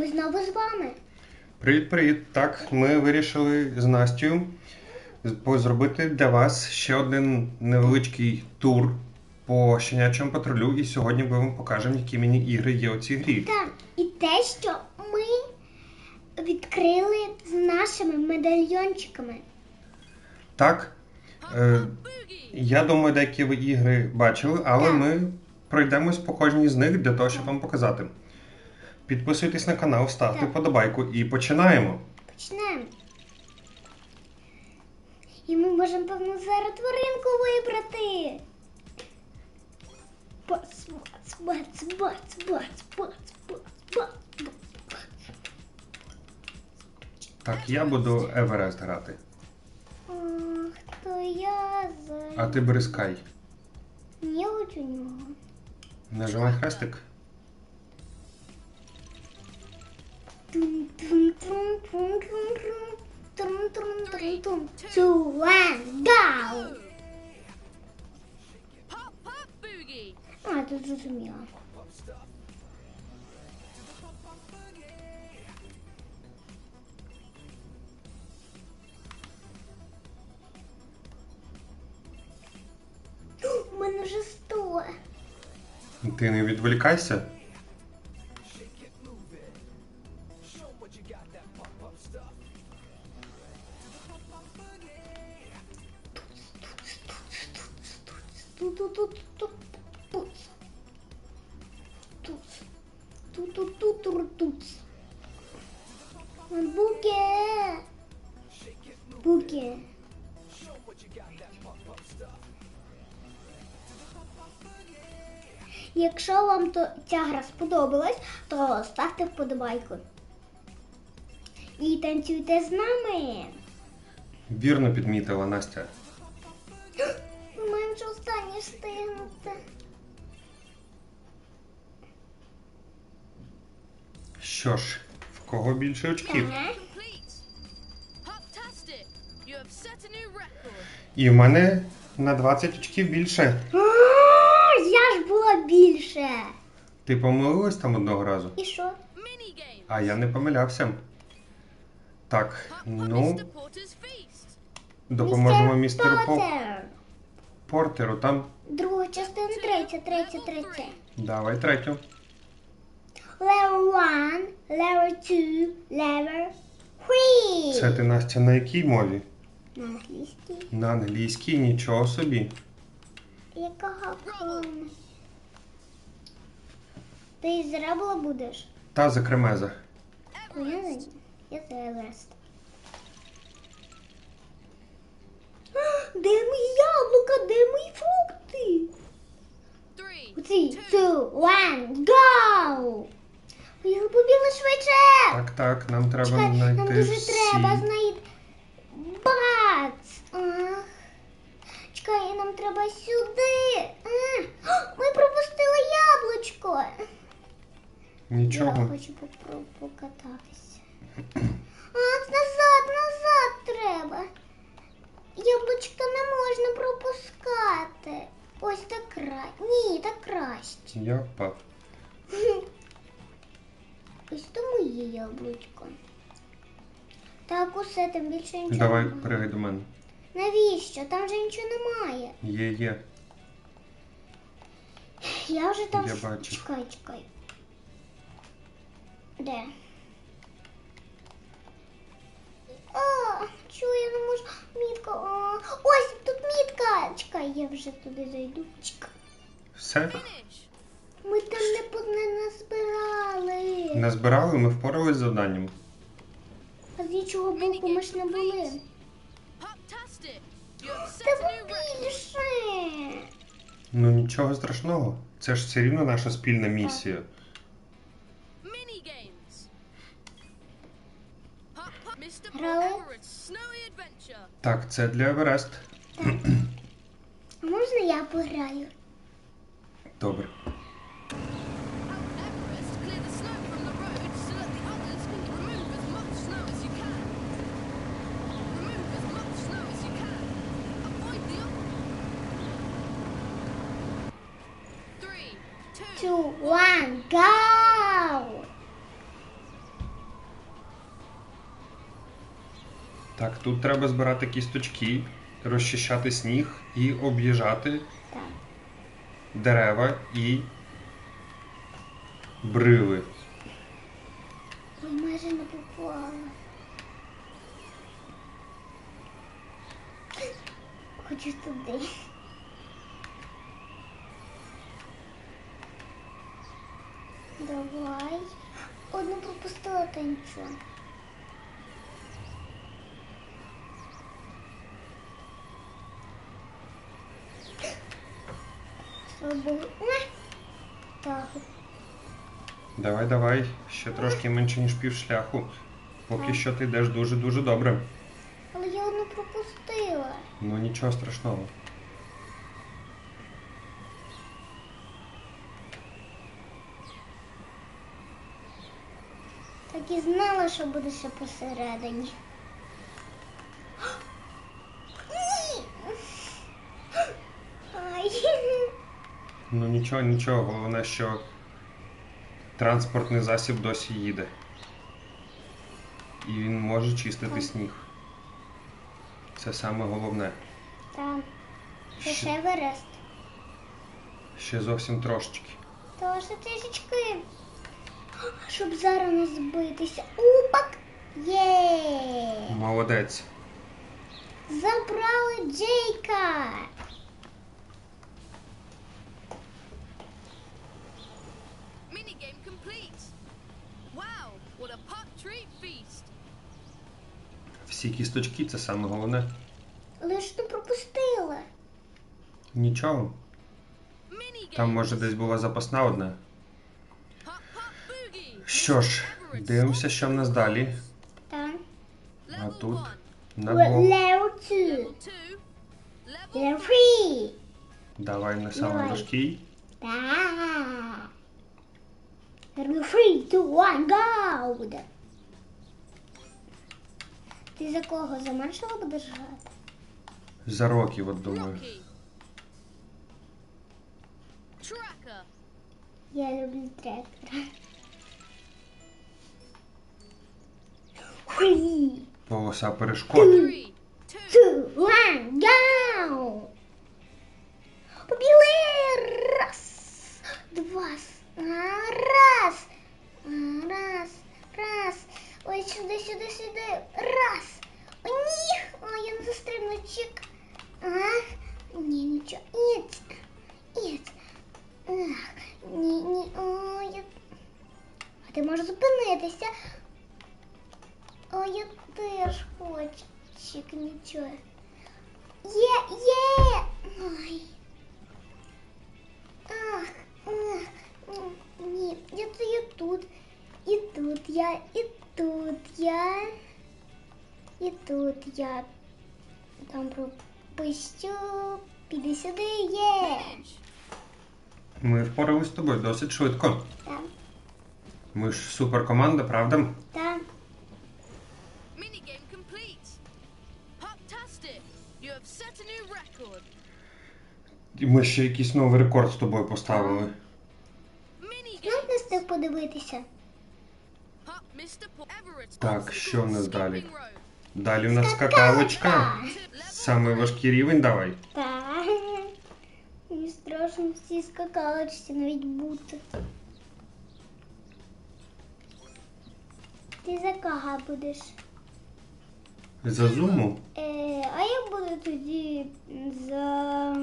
Ми знову з вами. Привіт-привіт! Так, ми вирішили з Настю зробити для вас ще один невеличкий тур по щенячому патрулю. І сьогодні ми вам покажемо, які міні-ігри є у цій грі. Так, і те, що ми відкрили з нашими медальйончиками. Так, е, я думаю, деякі ви ігри бачили, але ми пройдемось по кожній з них для того, щоб вам показати. Підписуйтесь на канал, ставте Так. подобайку і починаємо. Починаємо. І ми можемо, певно, зараз тваринку вибрати. Бац, бац, бац, бац, бац, бац, бац, бац. Так, я буду Еверест грати, Ах, то я за... а ти бризкай. Не хочу нього. Нажимай хрестик. Трум-трум-трум-трум-трум-трум-трум. Two, one, go! А, тут зрозуміло. У мене вже сто. Ти не відволікайся. Якщо вам то, ця гра сподобалась, то ставте вподобайку. І танцюйте з нами. Вірно підмітила Настя. Вже останнє встигнути. Що ж, в кого більше очків? Ага. І в мене на 20 очків більше. Більше. Ти помилилась там одного разу, І що? А я не помилявся. Так, ну, допоможемо Містер містеру По-. Портеру. Там Друга частина, третя, третя, третя. давай третю. Level one, level two, level three. Це ти Настя на якій мові? На англійській. На англійській, нічого собі. Якого? Ти з Ребла будеш? Та за кремеза. Ну, Я не я за Еверест. А, Де мої яблука? Де мої фрукти? Three. Three, two, one, go! Побігли, побігли швидше! Так, так, нам треба Чекай, знайти нам дуже всі. треба знайти. Бац! Ах. Чекай, нам треба сюди. А, Ми пропустили яблучко. Я Нічого. хочу покататися. А, назад, назад треба. Яблучка не можна пропускати. Ось так кра... Ні, так краще. Я впав. Ось то моє яблучко. Так, усе, там більше нічого Давай, немає. пригай до мене. Навіщо? Там вже нічого немає. Є, є. Я вже там. Я бачу. Чекай, чекай. Де? А, чого я не можу? Мітка. А, ось тут мітка. Чекай, я вже туди зайду. Чекай. Все? Ми там не, по- не назбирали. Назбирали, ми впоралися з завданням. А з іншого боку ми ж не були. Poptastic. You have set Та a new record. більше. Ну нічого страшного. Це ж все рівно наша спільна місія. брали. Так, це для Еверест. Так. Можна я пограю? Добре. Two, one, go! Так, тут треба збирати кісточки, розчищати сніг і об'їжджати Так. дерева і брили. Майже не попала. Хочу туди. Давай. Одну пропустила та нічого. Слава Богу. Не. Так. Давай, давай, ще трошки менше, ніж пів шляху. Поки що ти йдеш дуже-дуже добре. Але я одну пропустила. Ну нічого страшного. Так і знала, що буде ще посередині. Ні! Ай. Ну нічого, нічого, головне, що транспортний засіб досі їде. І він може чистити сніг. Це саме головне. Там. Це Ще, ще Еверест. ще зовсім трошечки. Трішечки. Щоб зараз не збитися. Упак! Є! Молодець. Забрали Джейка! Всі кісточки це саме головне. Але ж не пропустила. Нічого. Там може десь була запасна одна. Що ж, дивимося, що в нас далі. Там. А тут на двох. Level 2. Level two. Level Level three. 3. Давай на самий важкий. Так. Level 3, 2, 1, go! Ти за кого? За маршала будеш грати? За років, от думаю. Я люблю трактора. Хуй! Полоса перешкод. Three. Two. two, one, go! Побігли! Раз, два, раз, раз, раз. Ой, сюди, сюди, сюди. Раз. О, ні! О, я не застрибну, чик. А? Ні, нічого. Ні. Ні. Ах, ні, ні. О, я... А ти можеш зупинитися. О, я теж хочу. Чик, нічого. Є, є! Ой. Ах, ах, м, ні, я це я тут. І тут я, і тут я. І тут я. Там пропустю. Піди сюди, є. Ми впоралися з тобою досить швидко. Там, Ми ж суперкоманда, правда? record. І ми ще якийсь новий рекорд з тобою поставили. Minigame. Як не подивитися? Так, що в нас далі? Далі в нас скакалочка. Самий важкий рівень давай. Так. Мені страшно в цій скакалочці навіть бути. Ти за кого будеш? За зуму. Е, а я буду тоді за,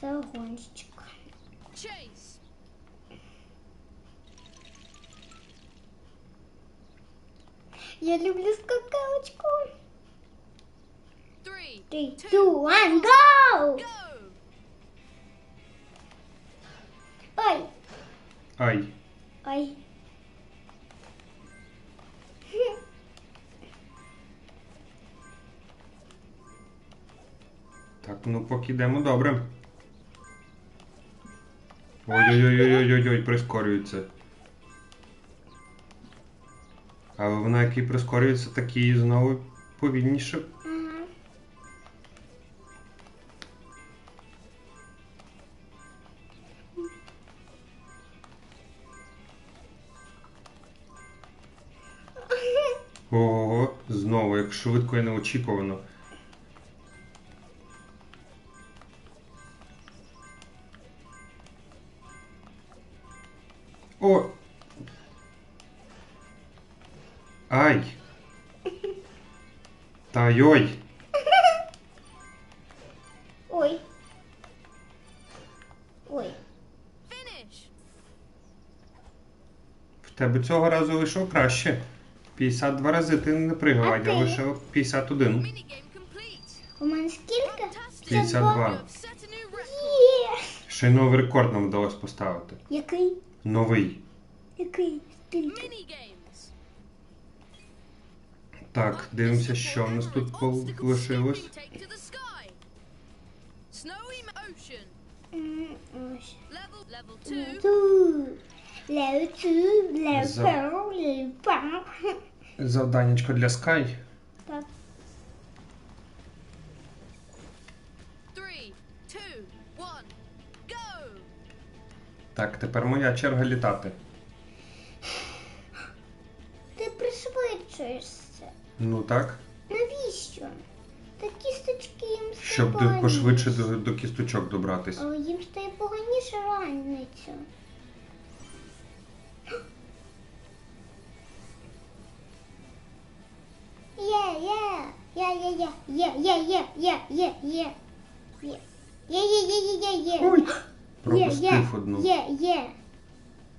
за гонщика. Chase. Я люблю скакалочку. Three. Три, two, one, go! Go. Ой, ой. Так, ну поки йдемо добре. Ой-ой-ой-ой-ой-ой, прискорюється. Але вона який прискорюється, такий знову повільніше. Ого, знову, як швидко і неочікувано. Та йой! Ой. Ой. В тебе цього разу вийшов краще. 52 рази ти не пригав, А а я вийшов 51. У мене скільки? 52. You have set a new record. Є. Ще й новий рекорд нам вдалося поставити. Який? Новий. Який? Скільки? Так, дивимося, що в нас тут лишилось. Завданечко для Sky. Так. Так, тепер моя черга літати. Ти пришвидшуєшся. Ну так, Навіщо? Та кісточки їм стає щоб до- поганіше. пошвидше до, до кісточок добратись. Але їм стає поганіше ранницю. Є, є, є, є, є, є, є, є, є, є, є, є. Є, є, є, є, є, є. Ой, Є, пропустив одну. Є, є.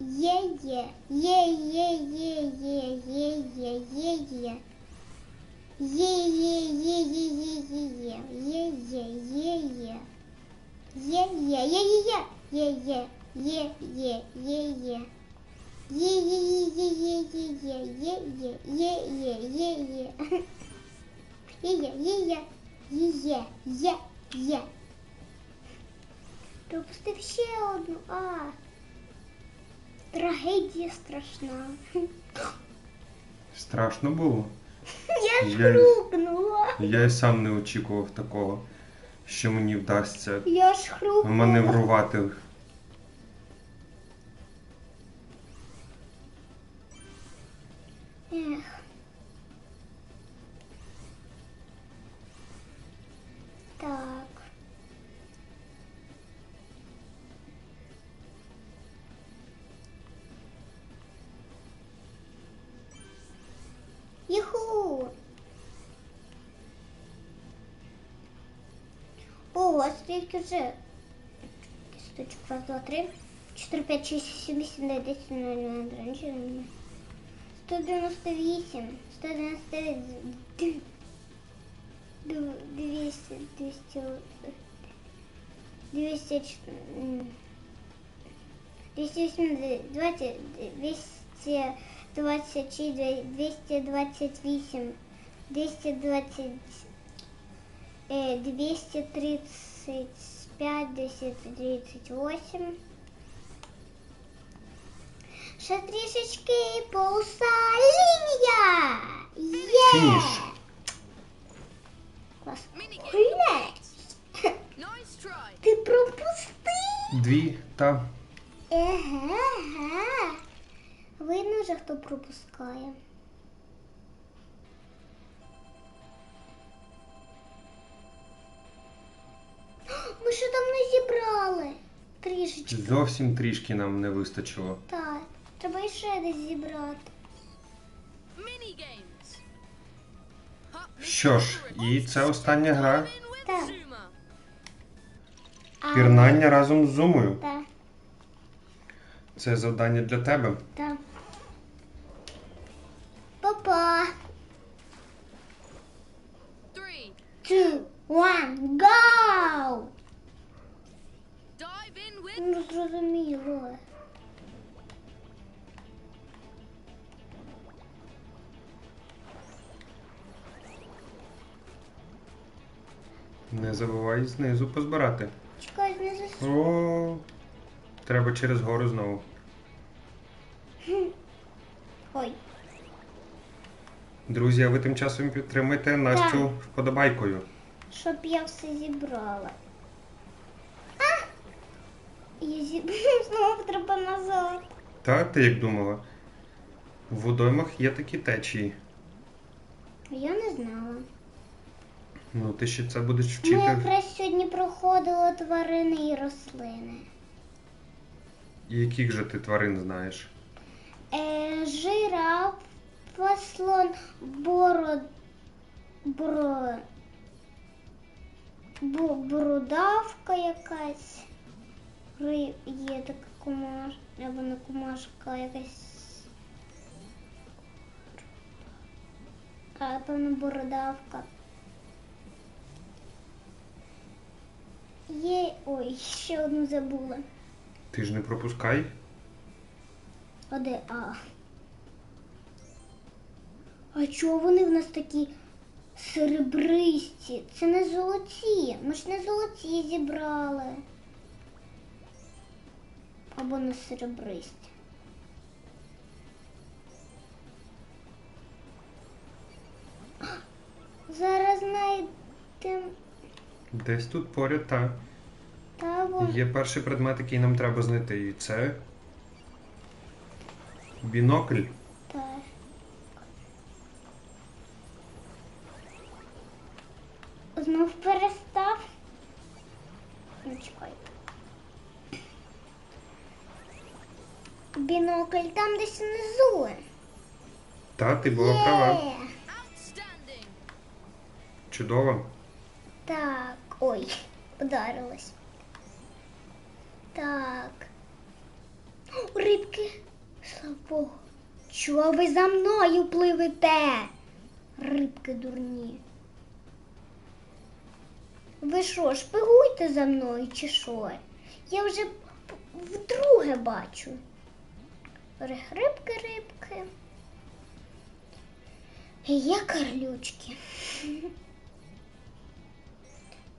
Є, є. Є, є, є, є, є, є, є, є. Є, є, є, є, є. Пропустив ще одну. А. Трагедія страшна. Страшно було. Я ж Я- хрукнула. Я й сам не очікував такого, що мені вдасться Я ж маневрувати. Ого, скільки вже. Кисточок, раз, два, три. 4, сто девяносто 7, 8, 9, 10, двести 0, 198, двести 200, 200, двести двадцать восемь двести двадцать е, 235, 238. Ще трішечки і полоса лінія! Є! Фініш. Клас. Try. Ти пропустив! Дві та Еге, еге. Видно вже, хто пропускає. Зовсім трішки нам не вистачило. Так, треба ще десь зібрати. Що ж, і це остання гра. Так. Пірнання разом з зумою. Так, Це завдання для тебе. так. Забувай знизу позбирати. Чекай, зас... О, треба через гору знову. Ой. Друзі, а ви тим часом підтримуйте Настю вподобайкою. Щоб я все зібрала. А! Я зібрала знову треба назад. Та ти як думала? В водоймах є такі течії. Я не знала. Ну, ти ще це будеш Ми вчити. якраз сьогодні проходили тварини і рослини. І яких же ти тварин знаєш? Е, жираф, слон, бород, бро, бу, бородавка якась. Ри, є така комаш, або не комашка якась. А, певно, бородавка. Є. Ой, ще одну забула. Ти ж не пропускай. А де А? А чого вони в нас такі серебристі? Це не золоті. Ми ж не золоті зібрали. Або не серебристі. Зараз знайдемо Десь тут поряд, та. того. Є перший предмет, який нам треба знайти. І це. Бінокль. Так. Знов перестав. Ну, чекай. Бінокль там десь внизу. Та, ти була права. Є. Чудово. Так, ой, ударилась. Так. О, рибки. Слава Богу. Чого ви за мною пливете? Рибки дурні. Ви що, шпигуєте за мною чи що? Я вже вдруге бачу. Рибки, рибки. Є карлючки.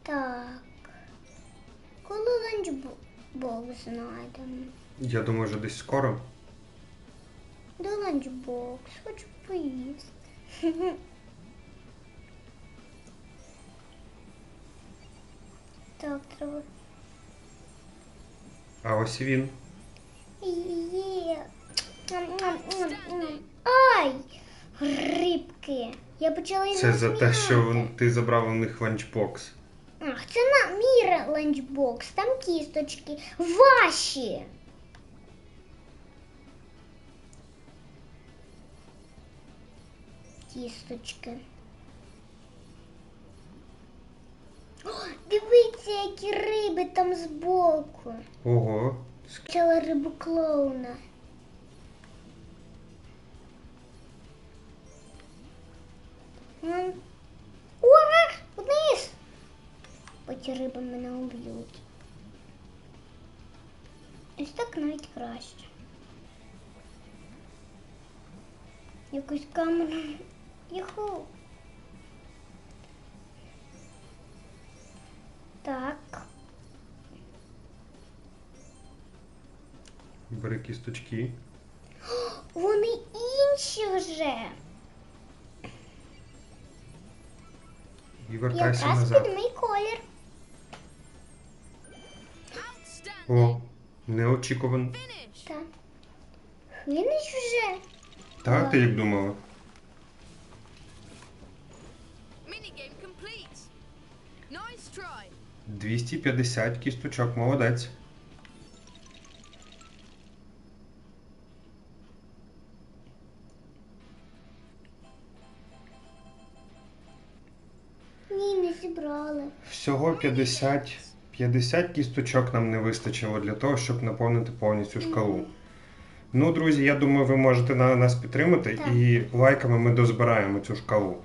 Так. Коли ланчбокс знайдемо? Я думаю, вже десь скоро. Де ланчбокс? Хочу поїсти. Так, треба. А ось і він. Є. Ай! Рибки. Я почала їх Це за те, що ти забрав у них ланчбокс. Ах, це на мій ланчбокс, там кісточки. Ваші. Кісточки. О, дивіться, які риби там збоку. Ого. Почала рибу клоуна. Ті риби мене уб'ють. Ось так навіть краще. Якусь камеру. Юху. Так. Бери кісточки. Вони інші вже. І вертайся назад. під мій О, неочікувано. Так. Фініш вже. Так, ти як думала? Minigame complete. Nice try. 250 кісточок, молодець. Ні, не зібрали. Всього 50, 50 кісточок нам не вистачило для того, щоб наповнити повністю шкалу. Ну, друзі, я думаю, ви можете на нас підтримати Так. і лайками ми дозбираємо цю шкалу.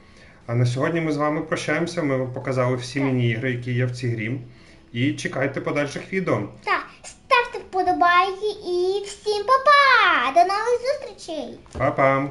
А на сьогодні ми з вами прощаємося. Ми вам показали всі Так. міні-ігри, які є в цій грі. І чекайте подальших відео. Так, ставте вподобайки і всім па-па! До нових зустрічей! Па-па!